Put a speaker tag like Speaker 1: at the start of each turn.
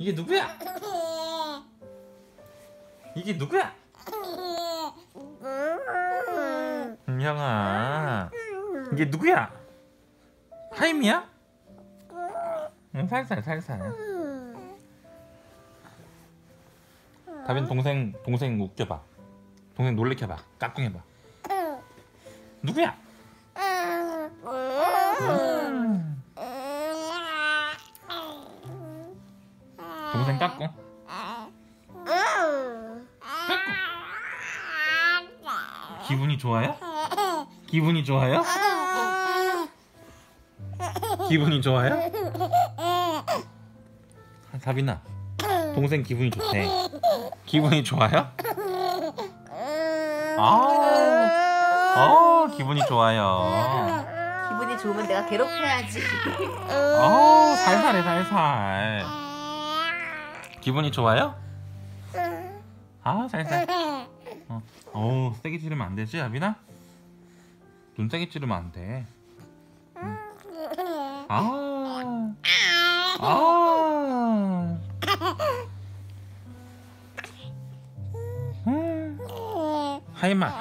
Speaker 1: 이게 누구야? 이게 누구야? 은영아 이게 누구야? 하임이야? 응 살살 살살 다빈 동생 동생 웃겨봐 동생 놀래켜봐 까꿍해봐 누구야? 동생 까꿍 까꿍 기분이 좋아요? 기분이 좋아요? 기분이 좋아요? 다빈아 동생 기분이 좋대 기분이 좋아요? 아, 어 기분이 좋아요
Speaker 2: 기분이 좋으면 내가 괴롭혀야지.
Speaker 1: 어 살살해 살살 기분이 좋아요? 아 살살 어, 어우 세게 찌르면 안 되지 아빈아? 눈 세게 찌르면 안돼 아, 아. 음. 하이마